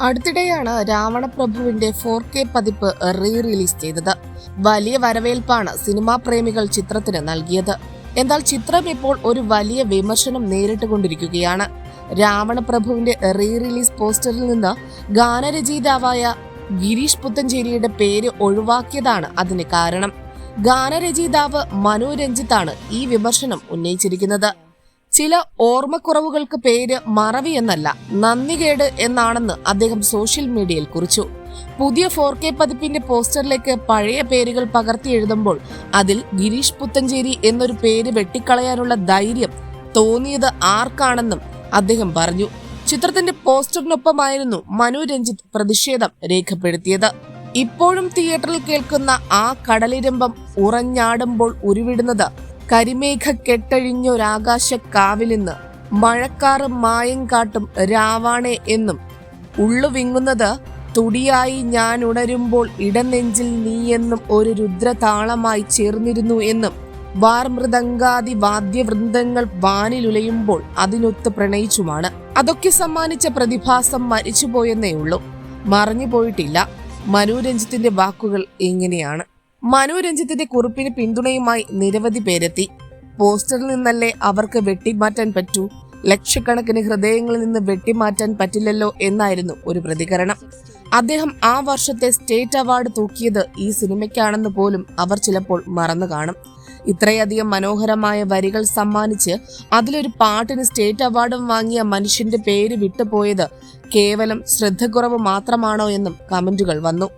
അടുത്തിടെയാണ് രാവണപ്രഭുവിന്റെ four K പതിപ്പ് റീ റിലീസ് ചെയ്തത്. വലിയ വരവേൽപ്പാണ് സിനിമാ പ്രേമികൾ ചിത്രത്തിന് നൽകിയത്. എന്നാൽ ചിത്രം ഇപ്പോൾ ഒരു വലിയ വിമർശനം നേരിട്ടുകൊണ്ടിരിക്കുകയാണ്. രാവണപ്രഭുവിന്റെ റീ റിലീസ് പോസ്റ്ററിൽ നിന്ന് ഗാനരചയിതാവായ ഗിരീഷ് പുത്തഞ്ചേരിയുടെ പേര് ഒഴിവാക്കിയതാണ് അതിന് കാരണം. ഗാനരചയിതാവ് മനു രഞ്ജിത്താണ് ഈ വിമർശനം ഉന്നയിച്ചിരിക്കുന്നത്. ചില ഓർമ്മക്കുറവുകൾക്ക് പേര് മറവി എന്നല്ല നന്ദികേട് എന്നാണെന്ന് അദ്ദേഹം സോഷ്യൽ മീഡിയയിൽ കുറിച്ചു. പുതിയ ഫോർ കെ പതിപ്പിന്റെ പോസ്റ്ററിലേക്ക് പഴയ പേരുകൾ പകർത്തി എഴുതുമ്പോൾ അതിൽ ഗിരീഷ് പുത്തഞ്ചേരി എന്നൊരു പേര് വെട്ടിക്കളയാനുള്ള ധൈര്യം തോന്നിയത് ആർക്കാണെന്നും അദ്ദേഹം പറഞ്ഞു. ചിത്രത്തിന്റെ പോസ്റ്ററിനൊപ്പമായിരുന്നു മനു രഞ്ജിത്ത് പ്രതിഷേധം രേഖപ്പെടുത്തിയത്. ഇപ്പോഴും തിയേറ്ററിൽ കേൾക്കുന്ന ആ കടലിരമ്പം ഉറഞ്ഞാടുമ്പോൾ ഉരുവിടുന്നത് കരിമേഘ കെട്ടഴിഞ്ഞൊരാകാശക്കാവിലിന്ന് മഴക്കാറും മായം കാട്ടും രാവാണേ എന്നും ഉള്ളുവിങ്ങുന്നത് തുടിയായി ഞാൻ ഉണരുമ്പോൾ ഇടനെഞ്ചിൽ നീയെന്നും ഒരു രുദ്രതാളമായി ചേർന്നിരുന്നു എന്നും വാർമൃദംഗാദി വാദ്യവൃന്ദങ്ങൾ വാനിലുലയുമ്പോൾ അതിനൊത്ത് പ്രണയിച്ചുമാണ്. അതൊക്കെ സമ്മാനിച്ച പ്രതിഭാസം മരിച്ചുപോയെന്നേ ഉള്ളൂ. മറഞ്ഞു പോയിട്ടില്ല മനോരഞ്ജിത്തിന്റെ വാക്കുകൾ ഇങ്ങനെയാണ്. മനോരഞ്ജിത്തിന്റെ കുറിപ്പിന് പിന്തുണയുമായി നിരവധി പേരെത്തി. പോസ്റ്ററിൽ നിന്നല്ലേ അവർക്ക് വെട്ടിമാറ്റാൻ പറ്റൂ? ലക്ഷക്കണക്കിന് ഹൃദയങ്ങളിൽ നിന്ന് വെട്ടിമാറ്റാൻ പറ്റില്ലല്ലോ എന്നായിരുന്നു ഒരു പ്രതികരണം. അദ്ദേഹം ആ വർഷത്തെ സ്റ്റേറ്റ് അവാർഡ് തൂക്കിയത് ഈ സിനിമയ്ക്കാണെന്ന് പോലും അവർ ചിലപ്പോൾ മറന്നു കാണും. ഇത്രയധികം മനോഹരമായ വരികൾ സമ്മാനിച്ച് അതിലൊരു പാട്ടിന് സ്റ്റേറ്റ് അവാർഡും വാങ്ങിയ മനുഷ്യന്റെ പേര് വിട്ടുപോയത് കേവലം ശ്രദ്ധക്കുറവ് മാത്രമാണോ എന്നും കമന്റുകൾ വന്നു.